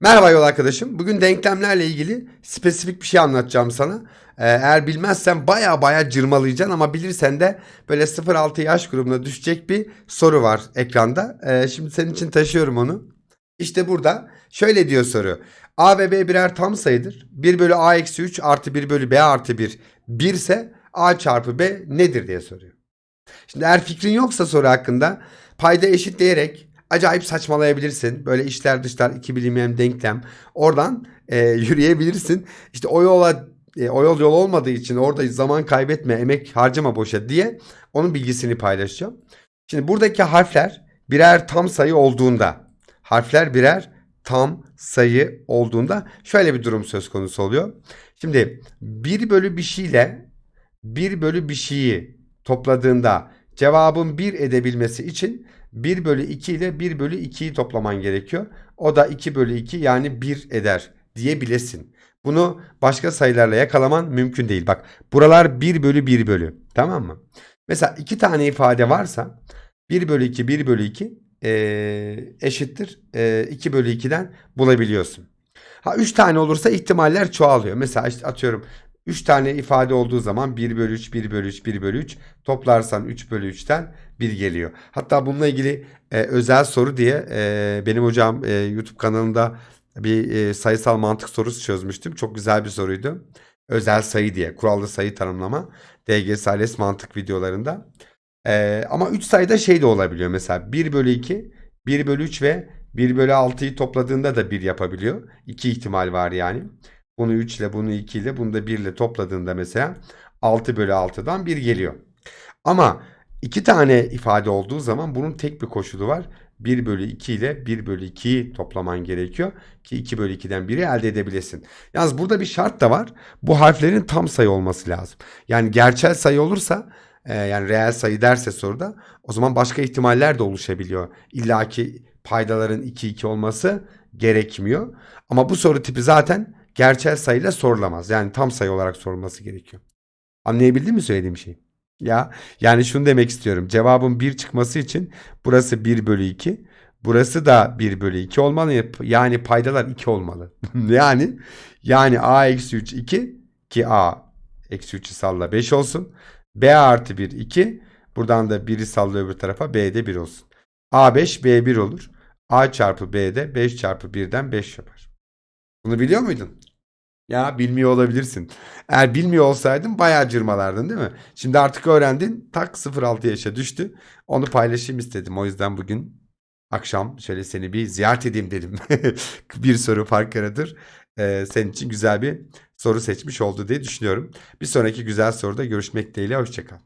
Merhaba yol arkadaşım. Bugün denklemlerle ilgili spesifik bir şey anlatacağım sana. Ee, eğer bilmezsen baya baya cırmalayacaksın ama bilirsen de böyle 0-6 yaş grubuna düşecek bir soru var ekranda. Ee, şimdi senin için taşıyorum onu. İşte burada şöyle diyor soru. A ve B birer tam sayıdır. 1 bölü A eksi 3 artı 1 bölü B artı 1 1 ise A çarpı B nedir diye soruyor. Şimdi eğer fikrin yoksa soru hakkında payda eşitleyerek acayip saçmalayabilirsin. Böyle işler dışlar iki bilinmeyen denklem. Oradan e, yürüyebilirsin. İşte o yola e, o yol yol olmadığı için orada zaman kaybetme, emek harcama boşa diye onun bilgisini paylaşacağım. Şimdi buradaki harfler birer tam sayı olduğunda harfler birer tam sayı olduğunda şöyle bir durum söz konusu oluyor. Şimdi 1 bölü bir şeyle 1 bölü bir şeyi topladığında cevabın 1 edebilmesi için 1 bölü 2 ile 1 bölü 2'yi toplaman gerekiyor. O da 2 bölü 2 yani 1 eder diyebilesin. Bunu başka sayılarla yakalaman mümkün değil. Bak buralar 1 bölü 1 bölü tamam mı? Mesela iki tane ifade varsa 1 bölü 2 1 bölü 2 eee, eşittir eee, 2 bölü 2'den bulabiliyorsun. Ha 3 tane olursa ihtimaller çoğalıyor. Mesela işte atıyorum 3 tane ifade olduğu zaman 1 bölü 3, 1 bölü 3, 1 bölü 3 toplarsan 3 bölü 3'ten 1 geliyor. Hatta bununla ilgili e, özel soru diye e, benim hocam e, YouTube kanalında bir e, sayısal mantık sorusu çözmüştüm. Çok güzel bir soruydu. Özel sayı diye kurallı sayı tanımlama DGS ALES mantık videolarında. E, ama 3 sayıda şey de olabiliyor mesela 1 bölü 2, 1 bölü 3 ve 1 bölü 6'yı topladığında da 1 yapabiliyor. 2 ihtimal var yani. Bunu 3 ile bunu 2 ile bunu da 1 ile topladığında mesela 6 bölü 6'dan 1 geliyor. Ama iki tane ifade olduğu zaman bunun tek bir koşulu var. 1 bölü 2 ile 1 bölü 2'yi toplaman gerekiyor ki 2 bölü 2'den 1'i elde edebilesin. Yalnız burada bir şart da var. Bu harflerin tam sayı olması lazım. Yani gerçel sayı olursa e, yani reel sayı derse soruda o zaman başka ihtimaller de oluşabiliyor. İlla ki paydaların 2 2 olması gerekmiyor. Ama bu soru tipi zaten gerçel sayıyla sorulamaz. Yani tam sayı olarak sorulması gerekiyor. Anlayabildin mi söylediğim şeyi? Ya yani şunu demek istiyorum. Cevabın 1 çıkması için burası 1 bölü 2. Burası da 1 bölü 2 olmalı. Yani paydalar 2 olmalı. yani yani a eksi 3 2 ki a eksi 3'ü salla 5 olsun. b artı 1 2. Buradan da 1'i salla öbür tarafa b de 1 olsun. a 5 b 1 olur. a çarpı b de 5 çarpı 1'den 5 yapar. Bunu biliyor muydun? Ya bilmiyor olabilirsin. Eğer bilmiyor olsaydın bayağı cırmalardın değil mi? Şimdi artık öğrendin. Tak 0-6 yaşa düştü. Onu paylaşayım istedim. O yüzden bugün akşam şöyle seni bir ziyaret edeyim dedim. bir soru fark yaradır. Ee, senin için güzel bir soru seçmiş oldu diye düşünüyorum. Bir sonraki güzel soruda görüşmek dileğiyle. Hoşçakal.